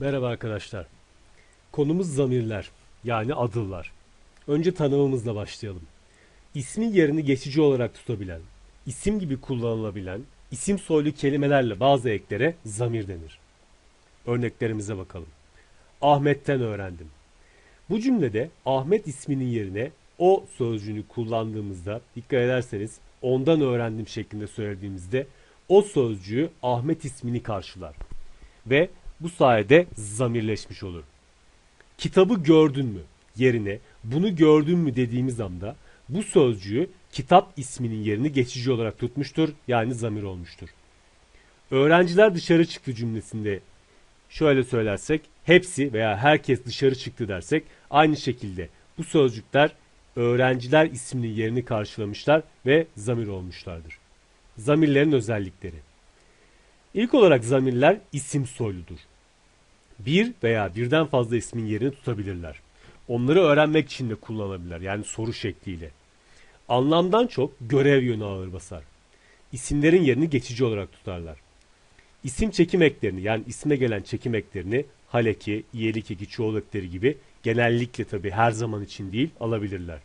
Merhaba arkadaşlar. Konumuz zamirler yani adıllar. Önce tanımımızla başlayalım. İsmin yerini geçici olarak tutabilen, isim gibi kullanılabilen, isim soylu kelimelerle bazı eklere zamir denir. Örneklerimize bakalım. Ahmet'ten öğrendim. Bu cümlede Ahmet isminin yerine o sözcüğünü kullandığımızda dikkat ederseniz ondan öğrendim şeklinde söylediğimizde o sözcüğü Ahmet ismini karşılar. Ve bu sayede zamirleşmiş olur. Kitabı gördün mü yerine bunu gördün mü dediğimiz anda bu sözcüğü kitap isminin yerini geçici olarak tutmuştur yani zamir olmuştur. Öğrenciler dışarı çıktı cümlesinde şöyle söylersek hepsi veya herkes dışarı çıktı dersek aynı şekilde bu sözcükler öğrenciler isminin yerini karşılamışlar ve zamir olmuşlardır. Zamirlerin özellikleri. İlk olarak zamirler isim soyludur. Bir veya birden fazla ismin yerini tutabilirler. Onları öğrenmek için de kullanabilirler yani soru şekliyle. Anlamdan çok görev yönü ağır basar. İsimlerin yerini geçici olarak tutarlar. İsim çekim eklerini yani isme gelen çekim eklerini haleki, iyelik eki, çoğul ekleri gibi genellikle tabi her zaman için değil alabilirler.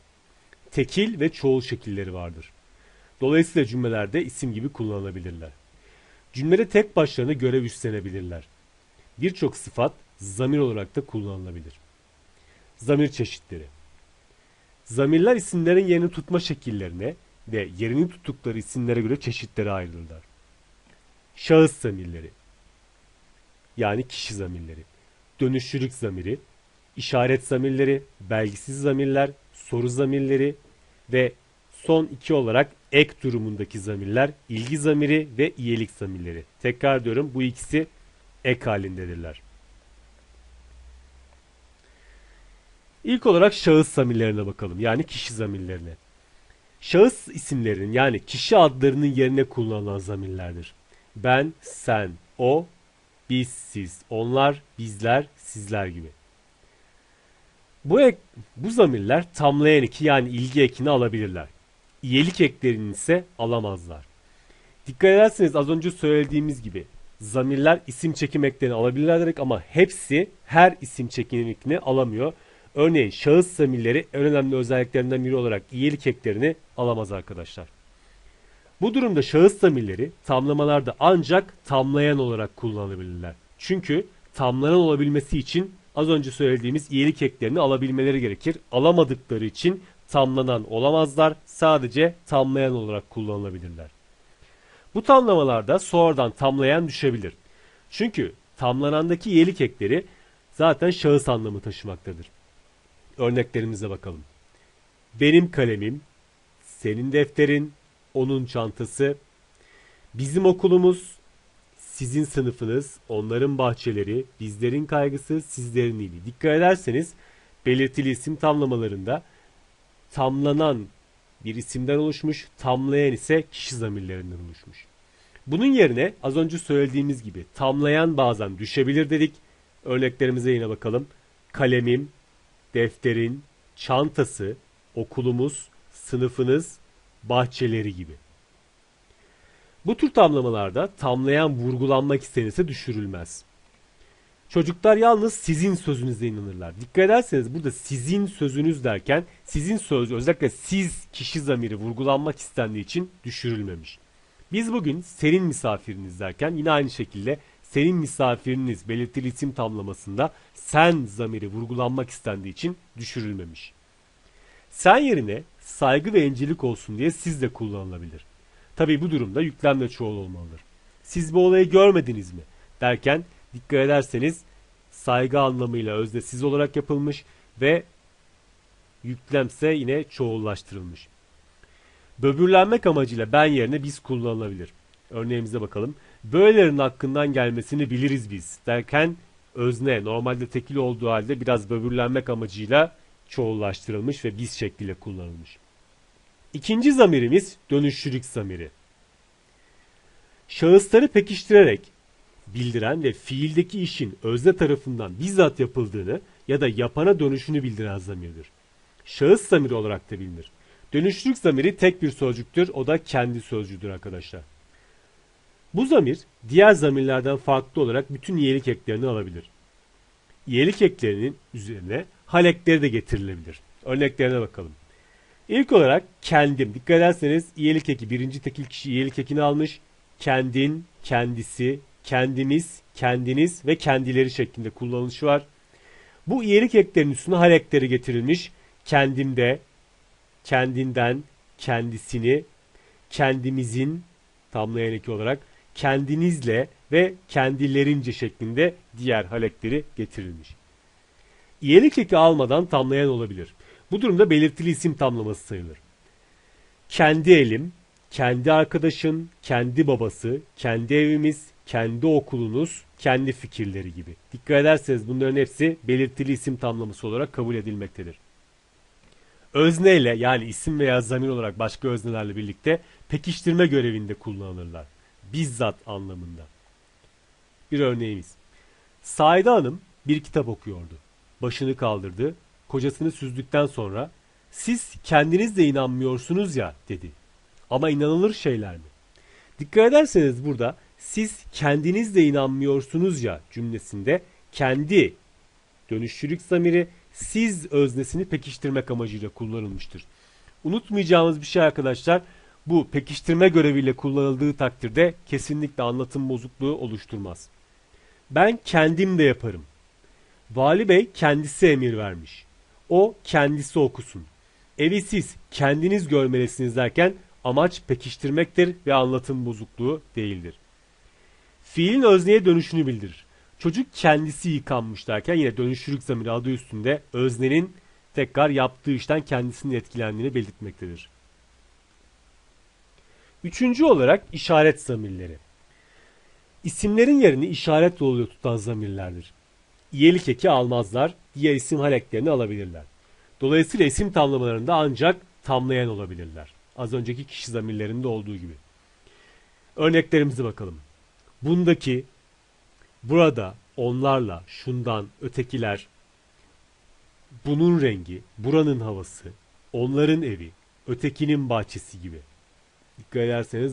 Tekil ve çoğul şekilleri vardır. Dolayısıyla cümlelerde isim gibi kullanılabilirler. Cümlede tek başlarına görev üstlenebilirler. Birçok sıfat zamir olarak da kullanılabilir. Zamir çeşitleri. Zamirler isimlerin yerini tutma şekillerine ve yerini tuttukları isimlere göre çeşitlere ayrılırlar. Şahıs zamirleri yani kişi zamirleri, dönüştürük zamiri, işaret zamirleri, belgisiz zamirler, soru zamirleri ve son iki olarak ek durumundaki zamirler ilgi zamiri ve iyelik zamirleri. Tekrar diyorum bu ikisi ek halindedirler. İlk olarak şahıs zamirlerine bakalım. Yani kişi zamirlerine. Şahıs isimlerinin yani kişi adlarının yerine kullanılan zamirlerdir. Ben, sen, o, biz, siz, onlar, bizler, sizler gibi. Bu ek, bu zamirler tamlayan eki yani ilgi ekini alabilirler. İyelik eklerini ise alamazlar. Dikkat ederseniz az önce söylediğimiz gibi zamirler isim çekim eklerini alabilirler dedik ama hepsi her isim çekim ekini alamıyor. Örneğin şahıs zamirleri en önemli özelliklerinden biri olarak iyelik eklerini alamaz arkadaşlar. Bu durumda şahıs zamirleri tamlamalarda ancak tamlayan olarak kullanılabilirler. Çünkü tamlanan olabilmesi için az önce söylediğimiz iyelik eklerini alabilmeleri gerekir. Alamadıkları için tamlanan olamazlar. Sadece tamlayan olarak kullanılabilirler. Bu tamlamalarda sonradan tamlayan düşebilir. Çünkü tamlanandaki iyelik ekleri zaten şahıs anlamı taşımaktadır. Örneklerimize bakalım. Benim kalemim, senin defterin, onun çantası, bizim okulumuz, sizin sınıfınız, onların bahçeleri, bizlerin kaygısı, sizlerin iyiliği. Dikkat ederseniz belirtili isim tamlamalarında tamlanan bir isimden oluşmuş, tamlayan ise kişi zamirlerinden oluşmuş. Bunun yerine az önce söylediğimiz gibi tamlayan bazen düşebilir dedik. Örneklerimize yine bakalım. Kalemim, defterin, çantası, okulumuz, sınıfınız, bahçeleri gibi. Bu tür tamlamalarda tamlayan vurgulanmak istenirse düşürülmez. Çocuklar yalnız sizin sözünüze inanırlar. Dikkat ederseniz burada sizin sözünüz derken sizin söz özellikle siz kişi zamiri vurgulanmak istendiği için düşürülmemiş. Biz bugün senin misafiriniz derken yine aynı şekilde senin misafiriniz belirtili isim tamlamasında sen zamiri vurgulanmak istendiği için düşürülmemiş. Sen yerine saygı ve incelik olsun diye siz de kullanılabilir. Tabi bu durumda yüklemle çoğul olmalıdır. Siz bu olayı görmediniz mi derken dikkat ederseniz saygı anlamıyla özde siz olarak yapılmış ve yüklemse yine çoğullaştırılmış. Böbürlenmek amacıyla ben yerine biz kullanılabilir. Örneğimize bakalım. Böylelerin hakkından gelmesini biliriz biz derken özne normalde tekil olduğu halde biraz böbürlenmek amacıyla çoğullaştırılmış ve biz şekliyle kullanılmış. İkinci zamirimiz dönüştürük zamiri. Şahısları pekiştirerek bildiren ve fiildeki işin özne tarafından bizzat yapıldığını ya da yapana dönüşünü bildiren zamirdir. Şahıs zamiri olarak da bilinir. Dönüştürük zamiri tek bir sözcüktür. O da kendi sözcüğüdür arkadaşlar. Bu zamir diğer zamirlerden farklı olarak bütün iyilik eklerini alabilir. iyilik eklerinin üzerine hal ekleri de getirilebilir. Örneklerine bakalım. İlk olarak kendim. Dikkat ederseniz iyilik eki birinci tekil kişi iyilik ekini almış. Kendin, kendisi, kendimiz, kendiniz ve kendileri şeklinde kullanılışı var. Bu iyilik eklerinin üstüne hal ekleri getirilmiş. Kendimde, kendinden, kendisini, kendimizin tamlayan eki olarak kendinizle ve kendilerince şeklinde diğer hal ekleri getirilmiş. İyilik eki almadan tamlayan olabilir. Bu durumda belirtili isim tamlaması sayılır. Kendi elim, kendi arkadaşın, kendi babası, kendi evimiz, kendi okulunuz, kendi fikirleri gibi. Dikkat ederseniz bunların hepsi belirtili isim tamlaması olarak kabul edilmektedir. Özneyle yani isim veya zamir olarak başka öznelerle birlikte pekiştirme görevinde kullanılırlar. Bizzat anlamında. Bir örneğimiz. Saide Hanım bir kitap okuyordu. Başını kaldırdı. Kocasını süzdükten sonra siz kendiniz de inanmıyorsunuz ya dedi. Ama inanılır şeyler mi? Dikkat ederseniz burada siz kendiniz de inanmıyorsunuz ya cümlesinde kendi dönüştürük zamiri siz öznesini pekiştirmek amacıyla kullanılmıştır. Unutmayacağımız bir şey arkadaşlar bu pekiştirme göreviyle kullanıldığı takdirde kesinlikle anlatım bozukluğu oluşturmaz. Ben kendim de yaparım. Vali Bey kendisi emir vermiş. O kendisi okusun. Evi siz kendiniz görmelisiniz derken amaç pekiştirmektir ve anlatım bozukluğu değildir. Fiilin özneye dönüşünü bildirir. Çocuk kendisi yıkanmış derken yine dönüştürük zamiri adı üstünde öznenin tekrar yaptığı işten kendisinin etkilendiğini belirtmektedir. Üçüncü olarak işaret zamirleri. İsimlerin yerini işaret yoluyla tutan zamirlerdir. İyelik eki almazlar, diğer isim hal eklerini alabilirler. Dolayısıyla isim tamlamalarında ancak tamlayan olabilirler. Az önceki kişi zamirlerinde olduğu gibi. Örneklerimize bakalım. Bundaki, burada, onlarla, şundan, ötekiler, bunun rengi, buranın havası, onların evi, ötekinin bahçesi gibi. Dikkat ederseniz